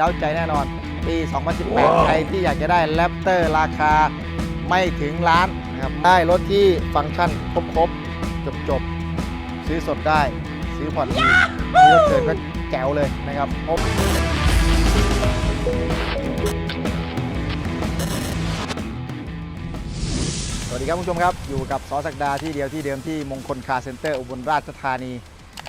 เล้าใจแน่นอน ปี 2018 ใครที่อยากจะได้แรปเตอร์ราคาไม่ถึงล้านนะครับได้รถที่ฟังก์ชันครบๆจบๆซื้อสดได้ ซื้อผ่อนดีมีรถเกินก็แจ๋วเลยนะครับผมสวัสดีครับคุณผู้ชมครับ อยู่กับสอสักดาที่เดียวที่เดิมที่มงคลคาร์เซ็นเตอร์อุบลราชธานี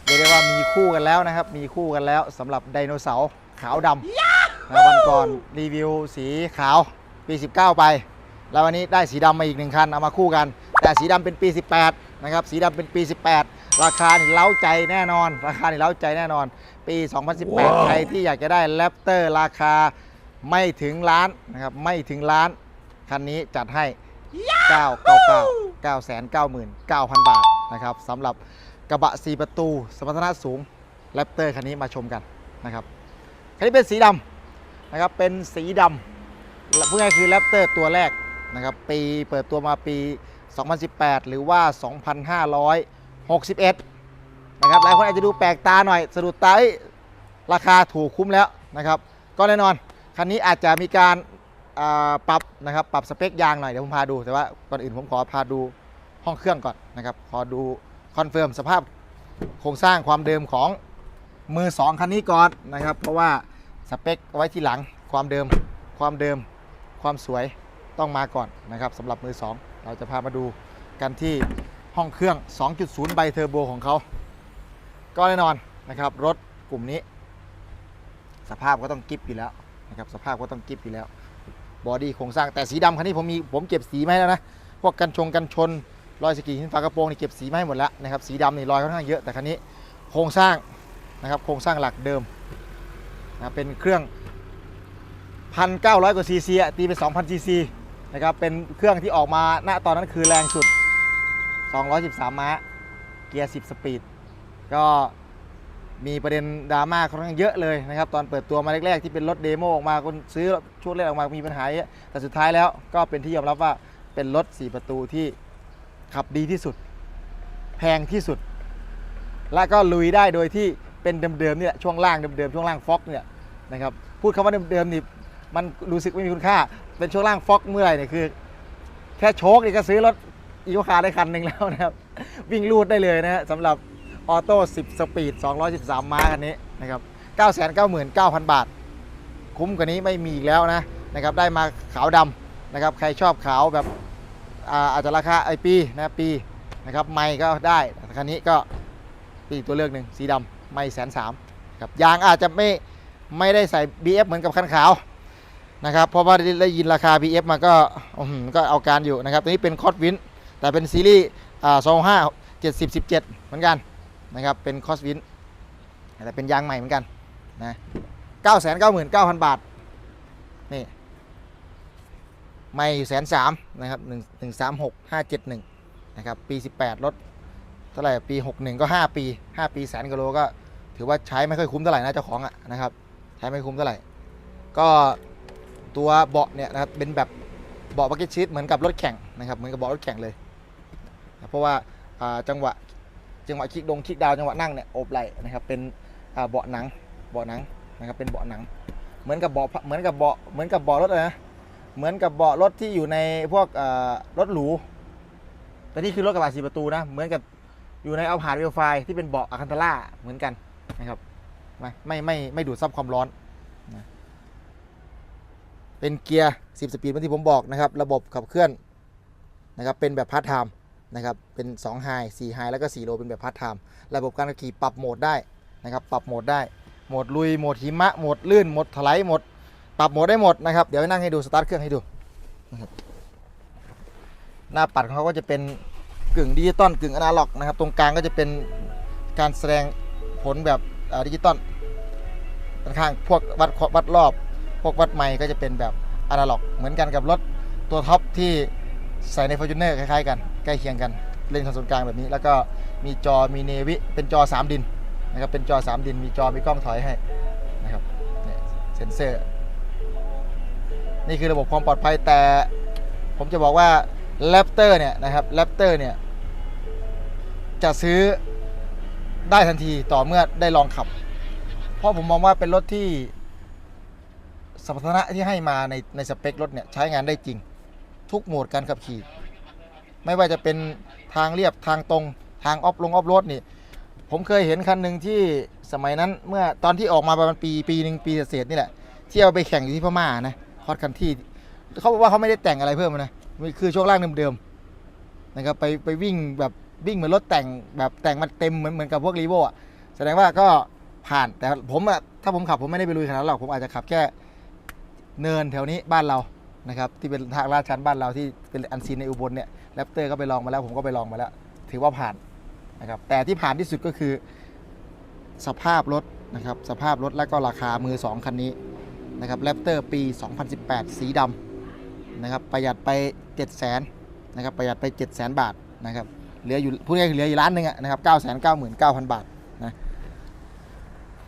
เรียกได้ว่ามีคู่กันแล้วนะครับ มีคู่กันแล้วสำหรับไดโนเสาร์ ขาวดำนะวันก่อนรีวิวสีขาวปี 19 ไป แล้ววันนี้ได้สีดำมาอีกหนึ่งคัน เอามาคู่กัน แต่สีดำเป็นปี 18 นะครับ สีดำเป็นปี 18 ราคานี่เล้าใจแน่นอน ราคานี่เล้าใจแน่นอน ปี 2018 ใครที่อยากจะได้แรปเตอร์ราคาไม่ถึงล้านนะครับ ไม่ถึงล้าน คันนี้จัดให้ 999 999,000 บาทนะครับสำหรับกระบะ 4 ประตู สมรรถนะสูงแรปเตอร์คันนี้มาชมกันนะครับ คันนี้เป็นสีดำนะครับ เป็นสีดำพูดง่ายคือแรปเตอร์ตัวแรกนะครับ ปีเปิดตัวมาปี 2018 หรือว่า 2561 นะครับ หลายคนอาจจะดูแปลกตาหน่อยสะดุดตาราคาถูกคุ้มแล้วนะครับ ก็แน่นอน คันนี้อาจจะมีการปรับนะครับ ปรับสเปคยางหน่อยเดี๋ยวผมพาดู แต่ว่าก่อนอื่นผมขอพาดูห้องเครื่องก่อนนะครับ ขอดูคอนเฟิร์มสภาพโครงสร้างความเดิมของมือ2คันนี้ก่อนนะครับ เพราะว่า สเปคไว้ที่หลังความเดิม ความเดิม ความสวยต้องมาก่อนนะครับสำหรับมือ 2 เราจะพามาดูกันที่ห้องเครื่อง 2.0ไบเทอร์โบของเขา ก็แน่นอนนะครับ รถกลุ่มนี้ สภาพก็ต้องกิฟอยู่แล้วนะครับสภาพก็ต้องกิฟอยู่แล้วบอดี้โครงสร้างแต่สีดำคันนี้ผมมีผมเก็บสีมาให้แล้วนะพวกกันชงกันชนรอยสกรีนฝากระโปรงนี่เก็บสีมาให้หมดแล้วนะครับสีดำนี่รอยค่อนข้างเยอะแต่คันนี้โครงสร้างนะครับโครงสร้างหลักเดิม นะเป็นเครื่อง 1,900 กว่าซีซีตีเป็น2,000ซีซีนะครับเป็นเครื่องที่ออกมาณตอนนั้นคือแรงสุด 213 ม้า เกียร์ 10 สปีด ก็มีประเด็นดราม่าค่อนข้างเยอะเลยนะครับ ตอนเปิดตัวมาแรกๆ ที่เป็นรถเดโมออกมาคนซื้อช่วงแรกออกมามีปัญหาแต่สุดท้ายแล้วก็เป็นที่ยอมรับว่าเป็นรถ 4 ประตูที่ขับดีที่สุด แพงที่สุด และก็ลุยได้โดยที่เป็นเดิมๆเนี่ยช่วงล่างเดิมๆช่วงล่างฟ็อกเนี่ย นะครับพูดคำว่าเดิมๆนี่มันรู้สึกไม่มีคุณค่า เป็นช่วงล่างฟอกเมื่อไหร่เนี่ยคือ แค่โชคนี่ก็ซื้อรถอีโคคาได้คันหนึ่งแล้วนะครับ วิ่งรูดได้เลยนะฮะสำหรับออโต้ 10 สปีด 213 ม้าคันนี้นะครับ 999,000 บาท คุ้มกว่านี้ไม่มีอีกแล้วนะนะครับ ได้มาขาวดำนะครับ ใครชอบขาวแบบอาจจะราคาไอปีนะปีนะครับ ไม่ก็ได้ คันนี้ก็เป็นอีกตัวเลือกหนึ่งสีดำไม่แสนสามครับยางอาจจะไม่ ไม่ได้ใส่ BF เหมือนกับคันขาวนะครับเพราะว่าได้ยินราคา BF มาก็อื้อหือก็เอาการอยู่นะครับตัวนี้เป็นคอร์วินแต่เป็นซีรีส์อ่า25 70 17เหมือนกันนะครับเป็นคอสวินแต่เป็นยางใหม่เหมือนกันนะ999,000บาทนี่ไม่แสนสามนะครับหนึ่งหนึ่งสามหกห้าเจ็ดหนึ่งนะครับปี18รถเท่าไหร่ปี61ก็5ปี5ปีแสนกิโลก็ถือว่าใช้ไม่ค่อยคุ้มเท่าไหร่นะเจ้าของอะนะครับ ใช้ไม่คุ้มเท่าไหร่ ก็ตัวเบาะเนี่ยนะครับเป็นแบบเบาะบักเก็ตชีทเหมือนกับรถแข่งนะครับเหมือนกับเบาะรถแข่งเลย เพราะว่าาจังหวะจังหวะคลิกดงคลิกดาวจังหวะนั่งเนี่ยโอบไหลนะครับเป็นเบาะหนังเบาะหนังนะครับเป็นเบาะหนัง เหมือนกับเบาะเหมือนกับเบาะเหมือนกับเบาะรถนะเหมือนกับเบาะรถที่อยู่ในพวกรถหรูแต่นี่คือรถกระบะสี่ประตูนะเหมือนกับอยู่ในเอาผาดเวลไฟที่เป็นเบาะอะคันตาร่าเหมือนกันนะครับ ไม่ไม่ไม่ไม่ดูดซับความร้อนนะเป็นเกียร์ 10 สปีดเหมือนที่ผมบอกนะครับ ระบบขับเคลื่อนนะครับเป็นแบบพาร์ทไทม์นะครับเป็น2 High 4 High แล้วก็4 Low เป็นแบบพาร์ทไทม์ระบบการขับขี่ปรับโหมดได้นะครับปรับโหมดได้โหมดลุยโหมดหิมะโหมดลื่นโหมดถลายโหมดปรับโหมดได้หมดนะครับเดี๋ยวนั่งให้ดูสตาร์ทเครื่องให้ดูนะครับหน้าปัดของเขาก็จะเป็นกึ่งดิจิตอลกึ่งอนาล็อกนะครับ ตรงกลางก็จะเป็นการแสดงผลแบบ ดิจิตอลด้านข้างพวกวัดวัดรอบ พวกวัดไมค์ก็จะเป็นแบบอะนาล็อก เหมือนกันกับรถตัวท็อปที่ใส่ใน f o r t u n e r คล้ายๆกัน ใกล้เคียงกันเล่นคอนโซลกลางแบบนี้ แล้วก็มีจอมีเนวิเป็นจอ 3 ดินนะครับเป็นจอ 3 ดินมีจอมีกล้องถอยให้นะครับเนี่ยเซ็นเซอร์ นี่คือระบบความปลอดภัยแต่ผมจะบอกว่า Raptor เนี่ยนะครับ Raptor เนี่ยจะซื้อ ได้ทันทีต่อเมื่อได้ลองขับ เพราะผมมองว่าเป็นรถที่สมรรถนะที่ให้มาในในสเปครถเนี่ยใช้งานได้จริง ทุกโหมดการขับขี่ ไม่ว่าจะเป็นทางเรียบทางตรงทางออฟลงออฟโรดนี่ ผมเคยเห็นคันหนึ่งที่สมัยนั้นเมื่อตอนที่ออกมาประมาณปีปีหนึ่งปีเศษนี่แหละ ที่เอาไปแข่งอยู่ที่พม่านะคอร์สคันที่เขาบอกว่าเขาไม่ได้แต่งอะไรเพิ่มนะคือช่วงล่างเดิมๆนะครับไปไปวิ่งแบบ วิ่งเหมือนรถแต่งแบบแต่งมันเต็มเหมือนเหมือนกับพวกรีโวอะแสดงว่าก็ผ่านแต่ผมอะถ้าผมขับผมไม่ได้ไปลุยขนาดนั้นหรอกผมอาจจะขับแค่เนินแถวนี้บ้านเรานะครับที่เป็นทางลาดชันบ้านเราที่เป็นอันซีนในอุบลเนี่ยแรปเตอร์ก็ไปลองมาแล้วผมก็ไปลองมาแล้ว ถือว่าผ่านนะครับแต่ที่ผ่านที่สุดก็คือสภาพรถนะครับสภาพรถและก็ราคามือสองคันนี้นะครับแรปเตอร์ปี 2018 สีดำนะครับประหยัดไป 7 0 0 0 0นนะครับประหยัดไป 7 0 0 0 0 0 บาทนะครับ เหลืออยู่พูดง่ายคือเหลืออยู่ล้านหนึ่งอะนะครับ9 9 9 9 0 0 0บาทนะ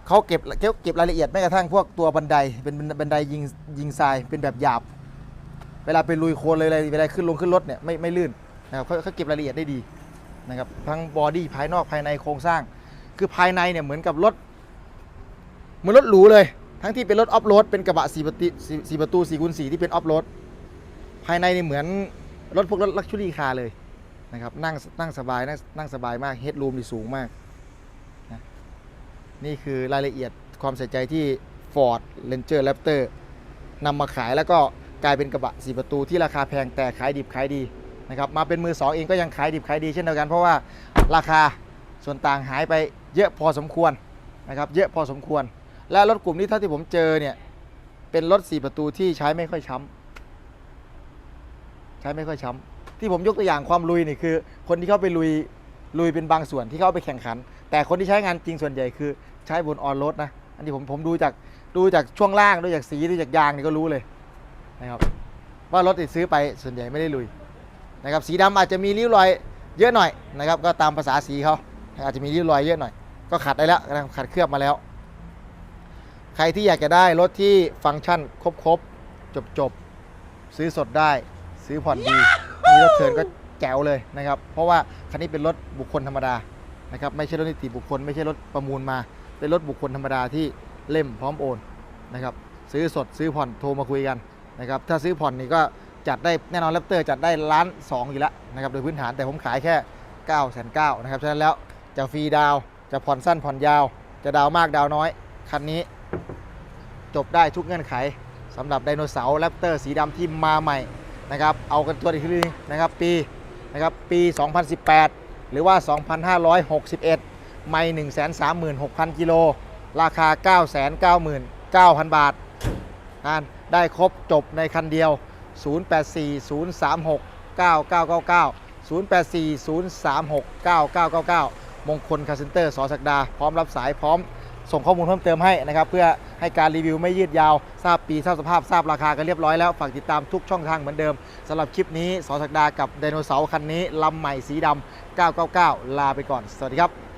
เขาเก็บเก็บรายละเอียดแม้กระทั่งพวกตัวบันไดเป็นบันไดยิงยิงทรายเป็นแบบหยาบ เวลาไปลุยโคลนเลยอะไรเวลาขึ้นลงขึ้นรถเนี่ยไม่ไม่ลื่นนะครับเขาเขาเก็บรายละเอียดได้ดีนะครับทั้งบอดี้ภายนอกภายในโครงสร้าง คือภายในเนี่ยเหมือนกับรถเหมือนรถหรูเลย ทั้งที่เป็นรถออฟโรดเป็นกระบะสี่ประตูสี่ประตูสี่คูณสี่ที่เป็นออฟโรดภายในเนี่ยเหมือนรถพวกรถลักชัวรี่คาร์เลย นะครับนั่งนั่งสบายนั่งนั่งสบายมากเฮดรูมนี่สูงมากนะนี่คือรายละเอียดความใส่ใจที่ Ford Ranger Raptor นำมาขายแล้วก็กลายเป็นกระบะสี่ประตูที่ราคาแพงแต่ขายดิบขายดีนะครับมาเป็นมือสองเองก็ยังขายดิบขายดีเช่นเดียวกันเพราะว่าราคาส่วนต่างหายไปเยอะพอสมควรนะครับเยอะพอสมควร และรถกลุ่มนี้เท่าที่ผมเจอเนี่ยเป็นรถ 4 ประตูที่ใช้ไม่ค่อยช้ำใช้ไม่ค่อยช้ำ ที่ผมยกตัวอย่างความลุยนี่คือ คนที่เข้าไปลุยลุยเป็นบางส่วนที่เข้าไปแข่งขัน แต่คนที่ใช้งานจริงส่วนใหญ่คือใช้บนออนรถนะอันนี้ผมผมดูจากดูจากช่วงล่างดูจากสีดูจากยางนี่ก็รู้เลยนะครับว่ารถติดซื้อไปส่วนใหญ่ไม่ได้ลุยนะครับสีดำอาจจะมีริ้วรอยเยอะหน่อยนะครับก็ตามภาษาสีเขาอาจจะมีริ้วรอยเยอะหน่อย ก็ขัดได้แล้วนะขัดเคลือบมาแล้ว ใครที่อยากจะได้รถที่ฟังก์ชันครบๆจบๆซื้อสดได้ซื้อผ่อนดีีรถเทิร์นก็แจ๋วเลยนะครับ เพราะว่าคันนี้เป็นรถบุคคลธรรมดานะครับไม่ใช่รถนิติบุคคล ไม่ใช่รถประมูลมา เป็นรถบุคคลธรรมดาที่เล่มพร้อมโอนนะครับซื้อสดซื้อผ่อนโทรมาคุยกันนะครับถ้าซื้อผ่อนนี่ก็จัดได้แน่นอนแรปเตอร์จัดได้ล้านสองอยู่แล้วนะครับโดยพื้นฐานแต่ผมขายแค่9ก้าแสนเก้านะครับฉะนั้นแล้วจะฟรีดาวจะผ่อนสั้นผ่อนยาว จะดาวมากดาวน์น้อย คันนี้จบได้ทุกเงื่อนไขสำหรับไดโนเสาร์แรปเตอร์สีดำที่มาใหม่ นะครับเอากันตัวอีกทีนะครับปีนะครับปี 2018 หรือว่า 2561 ไม่ 136,000 กิโล ราคา 999,000 บาทานได้ครบจบในคันเดียว 0840369999 084-036-9999 มงคลคาร์เซนเตอร์สอสักดา พร้อมรับสายพร้อมส่งข้อมูลเพิ่มเติมให้นะครับ เพื่อ ให้การรีวิวไม่ยืดยาว ทราบปีทราบสภาพทราบราคากันเรียบร้อยแล้ว ฝากติดตามทุกช่องทางเหมือนเดิมสำหรับคลิปนี้สอสักดากับไดโนเสาร์คันนี้ลำใหม่สีดำ999 ลาไปก่อน สวัสดีครับ